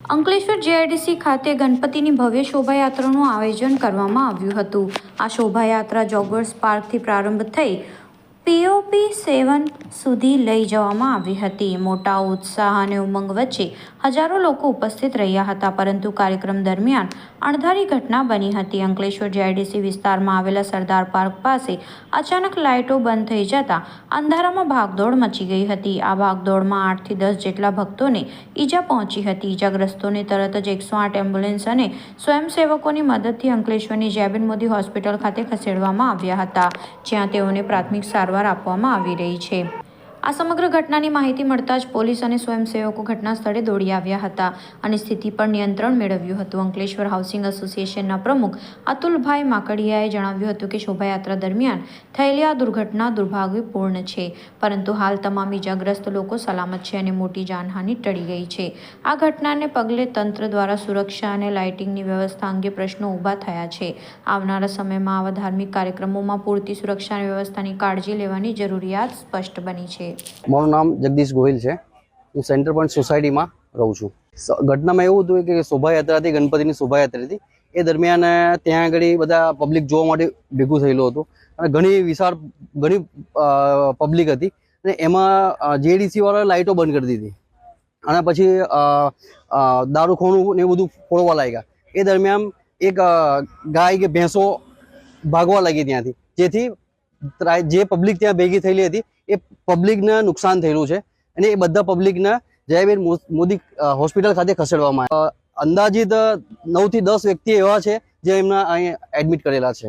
Ankleshwar JIDC ખાતે ગણપતિની ભવ્ય શોભાયાત્રાનું આયોજન કરવામાં આવ્યું હતું. આ શોભાયાત્રા જોગર્સ પાર્કથી પ્રારંભ થઈ પીઓપી સેવન સુધી લઈ જવામાં આવી હતી. મોટા ઉત્સાહ અને ઉમંગ વચ્ચે હજારો લોકો ઉપસ્થિત રહ્યા હતા, પરંતુ કાર્યક્રમ દરમિયાન અણધારી ઘટના બની હતી. અંકલેશ્વર જેઆઈડીસી વિસ્તારમાં આવેલા સરદાર પાર્ક પાસે અચાનક લાઇટો બંધ થઈ જતા અંધારામાં ભાગદોડ મચી ગઈ હતી. આ ભાગદોડમાં આઠથી દસ જેટલા ભક્તોને ઈજા પહોંચી હતી. ઈજાગ્રસ્તોને તરત જ એકસો આઠ એમ્બ્યુલન્સ અને સ્વયંસેવકોની મદદથી અંકલેશ્વરની જયબેન મોદી હોસ્પિટલ ખાતે ખસેડવામાં આવ્યા હતા, જ્યાં તેઓને પ્રાથમિક સારવાર આપવામાં આવી રહી છે. આ સમગ્ર ઘટનાની માહિતી મળતા જ પોલીસ અને સ્વયંસેવકો ઘટના સ્થળે દોડી આવ્યા હતા અને સ્થિતિ પર નિયંત્રણ મેળવ્યું હતું. અંકલેશ્વર હાઉસિંગ એસોસિએશનના પ્રમુખ અતુલભાઈ માકડિયાએ જણાવ્યું હતું કે શોભાયાત્રા દરમિયાન થયેલી આ દુર્ઘટના દુર્ભાગ્યપૂર્ણ છે, પરંતુ હાલ તમામ ઈજાગ્રસ્ત લોકો સલામત છે અને મોટી જાનહાનિ ટળી ગઈ છે. આ ઘટનાને પગલે તંત્ર દ્વારા સુરક્ષા અને લાઇટિંગની વ્યવસ્થા અંગે પ્રશ્નો ઊભા થયા છે. આવનારા સમયમાં આવા ધાર્મિક કાર્યક્રમોમાં પૂરતી સુરક્ષા અને વ્યવસ્થાની કાળજી લેવાની જરૂરિયાત સ્પષ્ટ બની છે. મારું નામ જગદીશ ગોહિલ છે. હું સેન્ટર પોઈન્ટ સોસાયટીમાં રહું છું. ઘટનામાં એવું હતું કે શોભાયાત્રા હતી, ગણપતિની શોભાયાત્રા હતી. એ દરમિયાન ત્યાં આગળ બધા પબ્લિક જોવા માટે ભેગું થયેલું હતું. અને ઘણી વિશાળ, ઘણી પબ્લિક હતી. અને એમાં જેડીસી વાળા લાઇટો બંધ કરી દીધી. અને પછી દારૂખોણું ને એવું બધું ફોડવા લાગ્યા. એ દરમિયાન એક ગાય કે ભેંસો ભાગવા લાગી ત્યાંથી. જેથી જે પબ્લિક ત્યાં ભેગી થયેલી હતી, એ પબ્લિકને નુકસાન થયેલું છે. અને એ બધા પબ્લિકને જયબેન મોદી હોસ્પિટલ ખાતે ખસેડવામાં આવ્યા. અંદાજિત નવથી દસ વ્યક્તિ એવા છે જે એમના અહીં એડમિટ કરેલા છે.